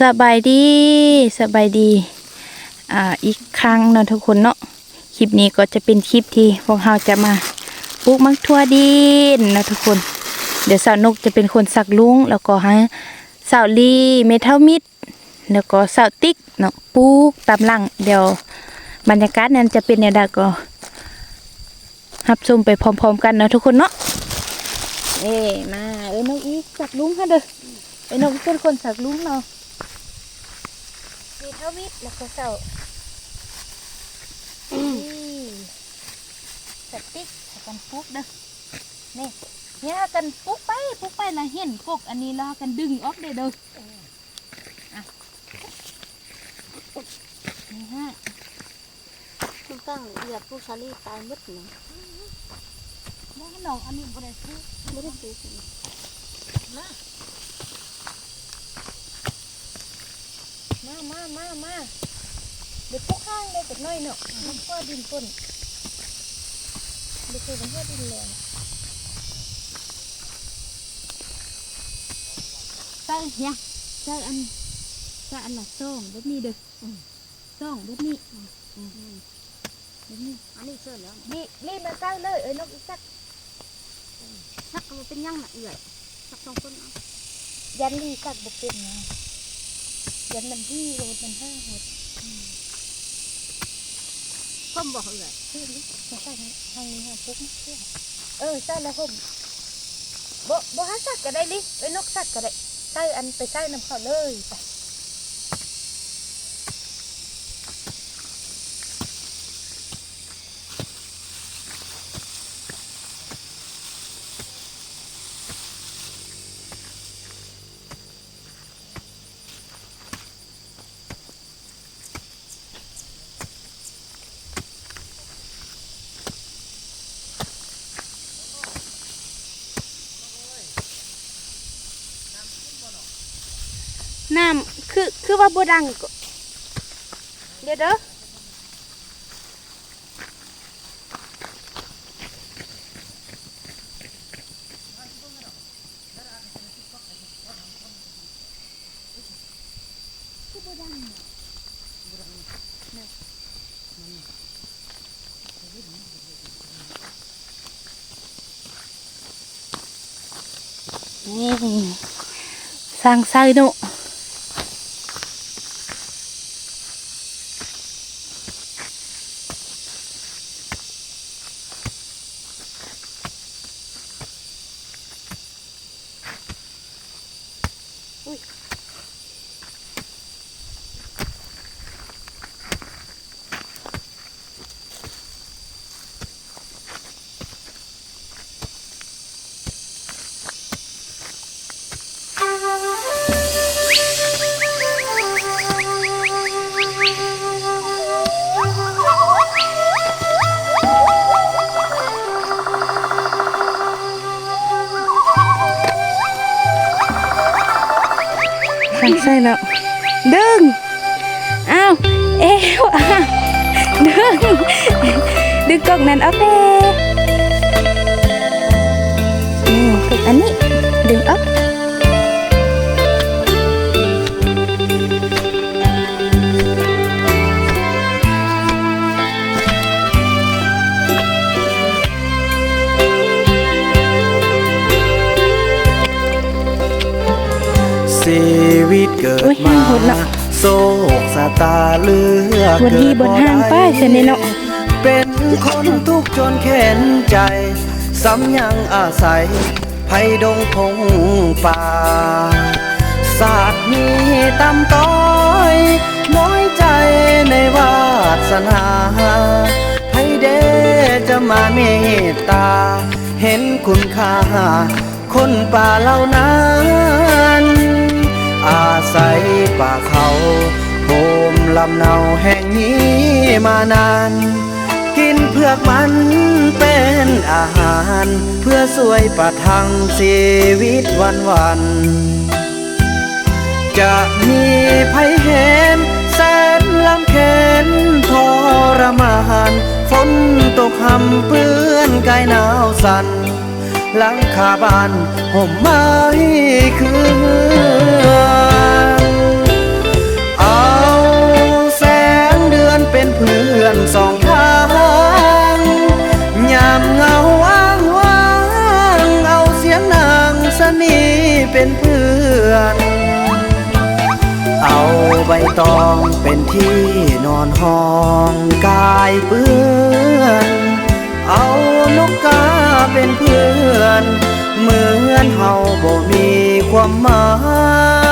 สบายดีสบายดี อ่าอีกครั้งเนาะทุกคนเนาะคลิปนี้ก็จะเป็นคลิปที่พวกเราจะมาปลูกมักทั่วดินนะทุกคน เดี๋ยวสาวนกจะเป็นคนสักลุงแล้วก็ให้สาวลีเมทัลมิดแล้วก็สาวติ๊กเนาะปลูกตามหลังเดี๋ยวบรรยากาศนั้นจะเป็นอย่าก็รับชมไปพร้อมๆกันนะทุกคนเนาะเอ้มาเอ้นกอีกสักลุงค่ะเด้อเอ้นกเป็นคนสักลุงเนาะ มีเท่ามิดแล้วก็เสาสติ๊กให้กันปุ๊กเด้อนี่เนี่ยกันปุ๊กไปปุ๊กไปนะเห็นกกอันนี้แล้วกันดึงออกเด้อเด้ออะนี่ฮะทุกตั้งละเอียดผู้ชาลีตายหมดเนาะน้องน้องอันนี้บ่ได้ปุ๊กไม่ได้ปลูกเลย มามามามามาเดี๋ยวปุ๊กข้างเลยจักหน่อยเนาะมันก็ดินต้นเดี๋ยวคือมันก็ดินแรงใส่เนี่ยใส่อันใส่อันละสองแบบนี้เด้ออสองแบบนี้แบบนี้อันนี้เชื่อแล้วนี่นี่มาใส่เลยเอ้ยนกอีสักชักก็บ่เป็นหยังน่ะเอื่อยชักสองคนเอายันลีสักบุกเป็นไง ยันมันที่โรดมันห้าหดพ่อมบอกเอื่อยที่นี่มาใส่ทางนี้ค่ะปุ๊กเอเออใส่แล้วพ่มบ่บ่หาสักก็ได้ลิไอ้นกสักก็ได้ใส่อันไปใส่น้ำเขาเลยไป คือว่าบดังเดี๋ยวเด้อนี่สร้างไส้ดุ สร้างไส้แล้ว ดึง อ้าว เอวอ้าวดึง ดึงกล่องนั้นออกเด้นี่กล่องอันนี้ ดึงออก ชีวิตเกิดโอ้ยมาหมดละโศกสาตาเลือกบนที่บนห้างป้ายเสร็จเลยเนาะเป็นคนทุกข์จนเข็นใจซ้ำยังอาศัยภัยดงพงป่าศาสตร์มีตำต้อยน้อยใจในวาสนาให้เดจะมาเมตตา เห็นคุณค่า คนป่าเหล่านั้นอาศัย ป่าเขาโฮมลำเนาแห่งนี้มานาน กินเพือกมันเป็นอาหาร เพื่อสวยประทังชีวิตวันวัน จะมีภัยเห็นแสนลำเค็นทรมานฝนตกหำเปื้อนกายหนาวสัน่นหลังคาบ้านห่มไม้คือ อนสองทางยามเงาว่างว่างเอาเสียงนางสนีเป็นเพื่อน เอาใบตองเป็นที่นอนห้องกายเปื้อน เอาลูกกาเป็นเพื่อน เหมือนเฮาบ่มีความหมาย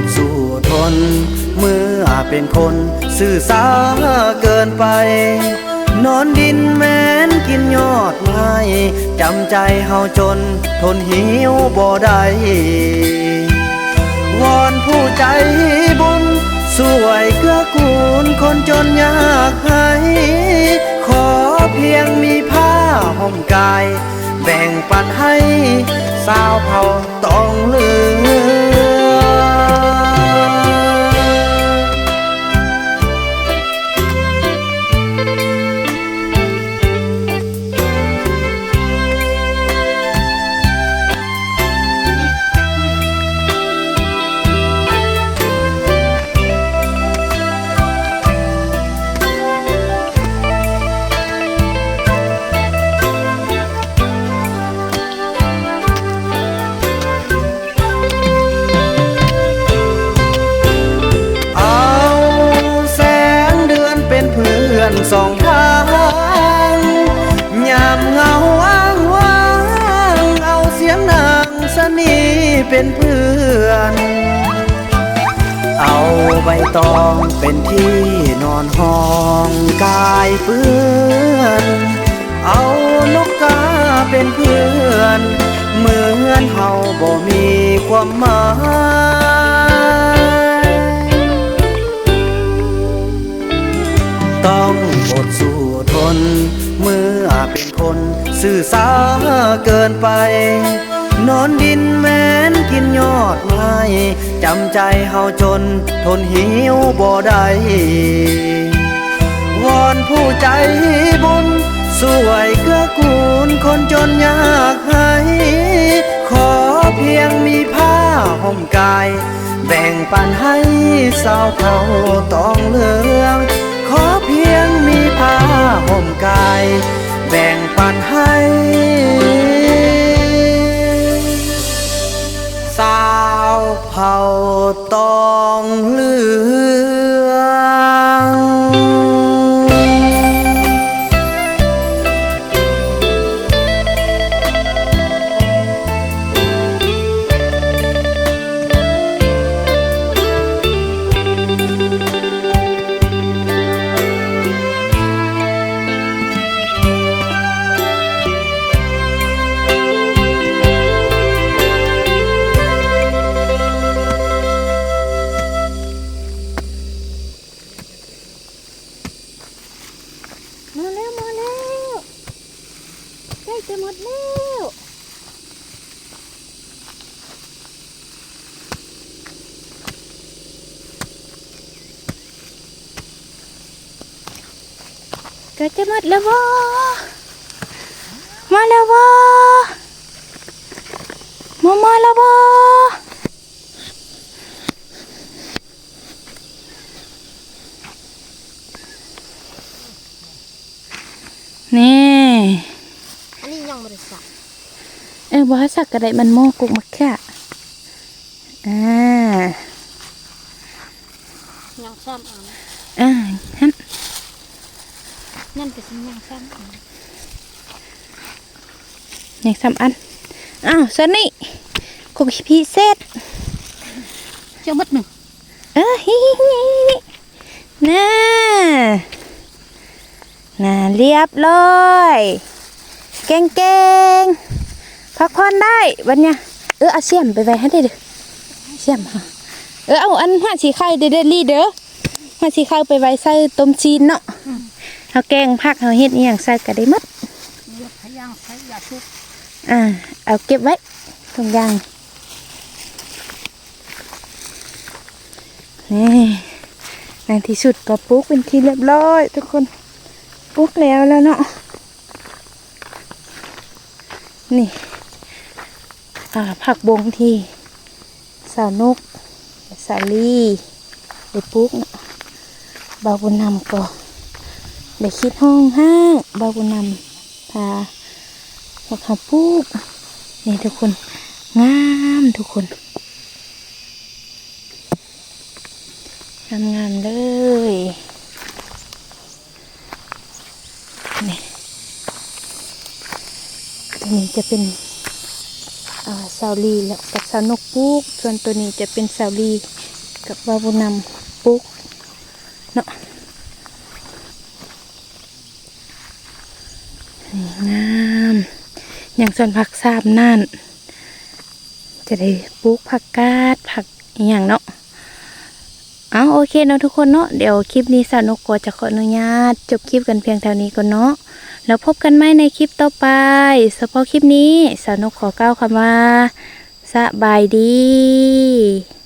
ดสู้ทน เมื่อเป็นคนสื่อสาเกินไป นอนดินแม้นกินยอดไม้จำใจเฮาจน ทนหิวบ่ได้วอนผู้ใจบุญสวยเกื้อกูลคนจนยากให้ขอเพียงมีผ้าห่มกาย แบ่งปันให้ สาวเผ่าต้องเลือ เป็นเพื่อน เอาใบตองเป็นที่นอนห้องกายเปื้อน เอานกกาเป็นเพื่อน เหมือนเฮาบ่มีความหมายต้องอดสู้ทน เมื่อเป็นคน สื่อสาเกินไป นอนดินแม้นกินยอดไม้จำใจเฮาจนทนหิวบ่ได้วอนผู้ใจบุญสวยเกื้อกูลคนจนยากให้ขอเพียงมีผ้าห่มกาย แบ่งปันให้สาวเขาต้องเลือง ขอเพียงมีผ้าห่มกาย แบ่งปันให้ เผ่าต้อ ก็จะหมดแล้ววะมาแล้ววะมามาแล้ววะนี่อันนี้ยังบริษัทเออบ่ให้สักกระไดมันโมกุกมักค่ะอ่ายังซ้ำเอะอ่าฮัน นั่นก็สิยังซ้ำเอะยังสามอันอ้าวสนี่กุกพิเศษเจ้ามัดหนึ่งเออฮิฮิฮิฮิน่าน่าเรียบร้อยเก่งเก่งๆพักผ่อนได้วันเนี้ยเออเอาเสียมไปไว้ให้ได้เด้อเสียมค่ะเออเอาอันหัดสีไข่เด้อเด้อลีเด้อหัดสีไข่ไปไว้ใส่ต้มจีนเนาะ เอาแกงผักเอาเฮ็ดอหย่างใส่ก็ได้หมดเลือกพยังใช้ยาชุบอ่าเอาเก็บไว้ตรงยางนี่ในที่สุดก็ปลูกเป็นที่เรียบร้อย ทุกคนปลูกแล้วแล้วเนาะนี่อ่าผักบงที่สาวนกสาลีได้ปลูกเบาบุญนำก็ ได้คิดห้องห้างบาบุนำพาบักเขาปูกนี่ทุกคน งามทุกคน งามงามเลยนี่ตัวนี้จะเป็นอ่าซวลีและกับซาวนกปูก ส่วนตัวนี้จะเป็นซาวลีกับบาบุนำปูกเนาะนี่งาม อย่างส่วนผักสามนั่นจะได้ปลูกผักกาดผักอย่างเนาะเอาโอเคเนาะทุกคนเนาะเดี๋ยวคลิปนี้สาวนกก็จะขออนุญาต จบคลิปกันเพียงเท่านี้ก่อนเนาะแล้วพบกันใหม่ในคลิปต่อไปเฉพาะคลิปนี้สาวนกขอกล่าวคำว่าสบายดี